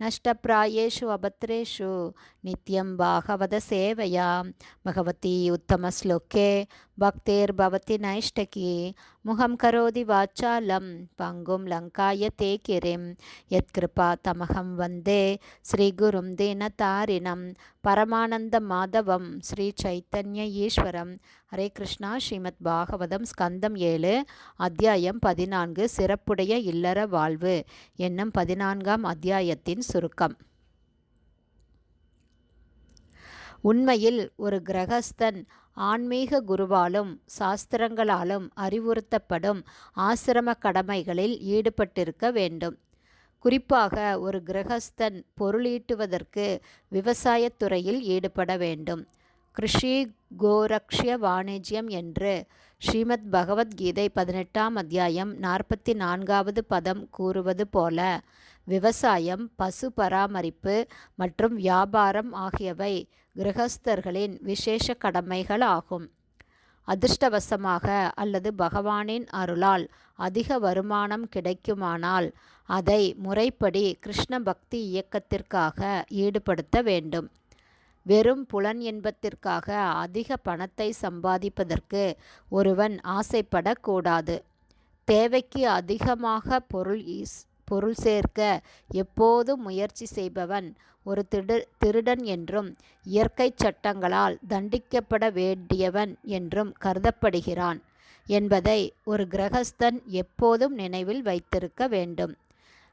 நஷ்டப்பிராயேஷு அபத்ரேஷு நித்யம் பாகவத சேவையா பகவதி உத்தமஸ்லோகே பக்தேர்பவதி நைஷ்டகி முகம் கரோதி வாச்சாலம் பங்கும் லங்காய தே கிரிம் யத்கிருபா தமகம் வந்தே ஸ்ரீகுரும் தீனதாரிணம் பரமானந்த மாதவம் ஸ்ரீ சைத்தன்ய ஈஸ்வரம் ஹரே கிருஷ்ணா ஸ்ரீமத் பாகவதம் ஸ்கந்தம் ஏழு அத்தியாயம் பதினான்கு சிறப்புடைய இல்லற வாழ்வு. என்னும் பதினான்காம் அத்தியாயத்தின் சுருக்கம். உண்மையில் ஒரு கிரகஸ்தன் ஆன்மீக குருவாலும் சாஸ்திரங்களாலும் அறிவுறுத்தப்படும் ஆசிரம கடமைகளில் ஈடுபட்டிருக்க வேண்டும். குறிப்பாக ஒரு கிரகஸ்தன் பொருளீட்டுவதற்கு விவசாயத்துறையில் ஈடுபட வேண்டும். கிருஷி கோரக்ஷிய வாணிஜ்யம் என்று ஸ்ரீமத் பகவத்கீதை பதினெட்டாம் அத்தியாயம் நாற்பத்தி நான்காவது பதம் கூறுவது போல விவசாயம் பசு பராமரிப்பு மற்றும் வியாபாரம் ஆகியவை கிரகஸ்தர்களின் விசேஷ கடமைகள் ஆகும் அதிர்ஷ்டவசமாக அல்லது பகவானின் அருளால் அதிக வருமானம் கிடைக்குமானால் அதை முறைப்படி கிருஷ்ண பக்தி இயக்கத்திற்காக ஈடுபடுத்த வேண்டும். வெறும் புலன் இன்பத்திற்காக அதிக பணத்தை சம்பாதிப்பதற்கு ஒருவன் ஆசைப்படக்கூடாது. தேவைக்கு அதிகமாக பொருள் பொருள் சேர்க்க எப்போதும் முயற்சி செய்பவன் ஒரு திடு திருடன் என்றும் இயற்கை சட்டங்களால் தண்டிக்கப்பட வேண்டியவன் என்றும் கருதப்படுகிறான் என்பதை ஒரு கிரகஸ்தன் எப்போதும் நினைவில் வைத்திருக்க வேண்டும்.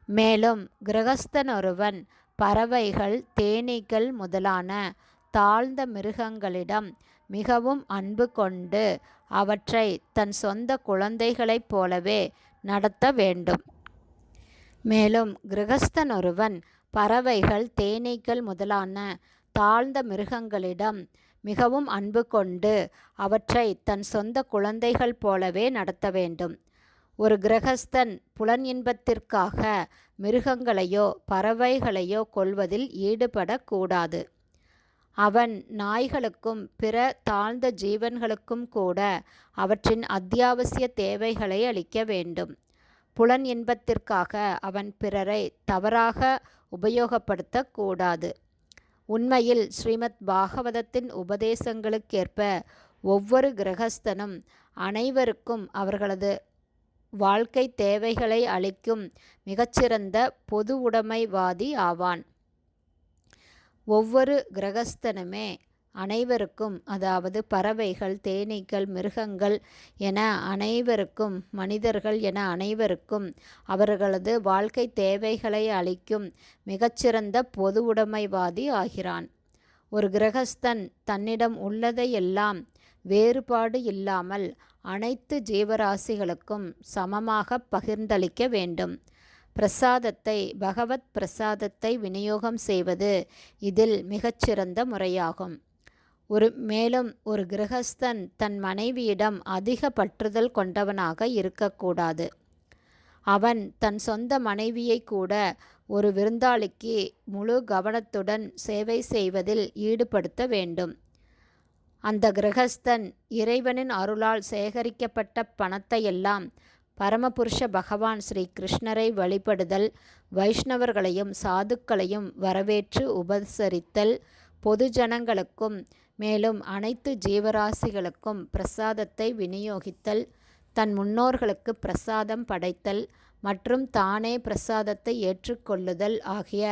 மேலும் கிரகஸ்தன் ஒருவன் பறவைகள் தேனீக்கள் முதலான தாழ்ந்த மிருகங்களிடம் மிகவும் அன்பு கொண்டு அவற்றை தன் சொந்த குழந்தைகளைப் போலவே நடத்த வேண்டும். மேலும் கிரகஸ்தன் ஒருவன் பறவைகள் தேனீக்கள் முதலான தாழ்ந்த மிருகங்களிடம் மிகவும் அன்பு கொண்டு அவற்றை தன் சொந்த குழந்தைகள் போலவே நடத்த வேண்டும். ஒரு கிரகஸ்தன் புலன் இன்பத்திற்காக மிருகங்களையோ பறவைகளையோ கொள்வதில் ஈடுபடக்கூடாது. அவன் நாய்களுக்கும் பிற தாழ்ந்த ஜீவன்களுக்கும் கூட அவற்றின் அத்தியாவசிய தேவைகளை அளிக்க வேண்டும். புலன் இன்பத்திற்காக அவன் பிறரை தவறாக உபயோகப்படுத்தக்கூடாது. உண்மையில் ஸ்ரீமத் பாகவதத்தின் உபதேசங்களுக்கேற்ப ஒவ்வொரு கிரகஸ்தனும் அனைவருக்கும் அவர்களது வாழ்க்கை தேவைகளை அளிக்கும் மிகச்சிறந்த பொது உடைமைவாதி ஆவான். ஒவ்வொரு கிரகஸ்தனுமே அனைவருக்கும் அதாவது பறவைகள் தேனீக்கள் மிருகங்கள் என அனைவருக்கும் மனிதர்கள் என அனைவருக்கும் அவர்களது வாழ்க்கை தேவைகளை அளிக்கும் மிகச்சிறந்த பொது உடைமைவாதி ஆகிறான். ஒரு கிரகஸ்தன் தன்னிடம் உள்ளதையெல்லாம் வேறுபாடு இல்லாமல் அனைத்து ஜீவராசிகளுக்கும் சமமாக பகிர்ந்தளிக்க வேண்டும். பிரசாதத்தை பகவத் பிரசாதத்தை விநியோகம் செய்வது இதில் மிகச்சிறந்த முறையாகும். ஒரு மேலும் ஒரு கிரகஸ்தன் தன் மனைவியிடம் அதிக பற்றுதல் கொண்டவனாக இருக்கக்கூடாது. அவன் தன் சொந்த மனைவியை கூட ஒரு விருந்தாளிக்கு முழு கவனத்துடன் சேவை செய்வதில் ஈடுபடுத்த வேண்டும். அந்த கிரகஸ்தன் இறைவனின் அருளால் சேகரிக்கப்பட்ட பணத்தையெல்லாம் பரமபுருஷ பகவான் ஸ்ரீ கிருஷ்ணரை வழிபடுதல் வைஷ்ணவர்களையும் சாதுக்களையும் வரவேற்று உபசரித்தல் பொது ஜனங்களுக்கும் மேலும் அனைத்து ஜீவராசிகளுக்கும் பிரசாதத்தை விநியோகித்தல் தன் முன்னோர்களுக்கு பிரசாதம் படைத்தல் மற்றும் தானே பிரசாதத்தை ஏற்றுக்கொள்ளுதல் ஆகிய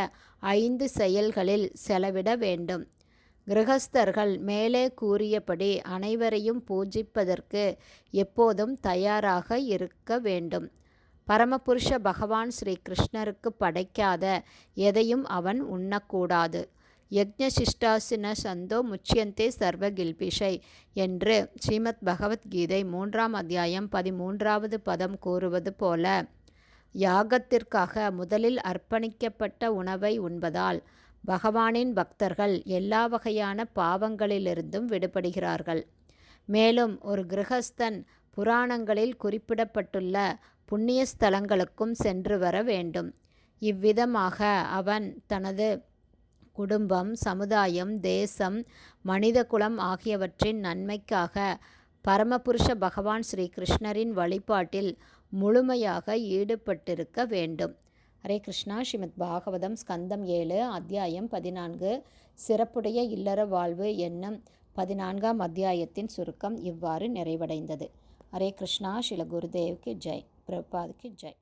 ஐந்து செயல்களில் செலவிட வேண்டும். கிரகஸ்தர்கள் மேலே கூறியபடி அனைவரையும் பூஜிப்பதற்கு எப்போதும் தயாராக இருக்க வேண்டும். பரமபுருஷ பகவான் ஸ்ரீ கிருஷ்ணருக்கு படைக்காத எதையும் அவன் உண்ணக்கூடாது. யக்ஞசிஷ்டாசின சந்தோ முச்சியந்தே சர்வ கில்பிஷை என்று ஸ்ரீமத் பகவத்கீதை மூன்றாம் அத்தியாயம் பதிமூன்றாவது பதம் கூறுவது போல யாகத்திற்காக முதலில் அர்ப்பணிக்கப்பட்ட உணவை உண்பதால் பகவானின் பக்தர்கள் எல்லா வகையான பாவங்களிலிருந்தும் விடுபடுகிறார்கள். மேலும் ஒரு கிரகஸ்தன் புராணங்களில் குறிப்பிடப்பட்டுள்ள புண்ணிய ஸ்தலங்களுக்கும் சென்று வர வேண்டும். இவ்விதமாக அவன் தனது குடும்பம் சமுதாயம் தேசம் மனிதகுலம் ஆகியவற்றின் நன்மைக்காக பரமபுருஷ பகவான் ஸ்ரீ கிருஷ்ணரின் வழிபாட்டில் முழுமையாக ஈடுபட்டிருக்க வேண்டும். ஹரே கிருஷ்ணா. ஸ்ரீமத் பாகவதம் ஸ்கந்தம் ஏழு அத்தியாயம் பதினான்கு சிறப்புடைய இல்லற வாழ்வு என்னும் பதினான்காம் அத்தியாயத்தின் சுருக்கம் இவ்வாறு நிறைவடைந்தது. ஹரே கிருஷ்ணா. ஸ்ரீல குருதேவ்க்கு ஜெய் பிரபாத்க்கு ஜெய்.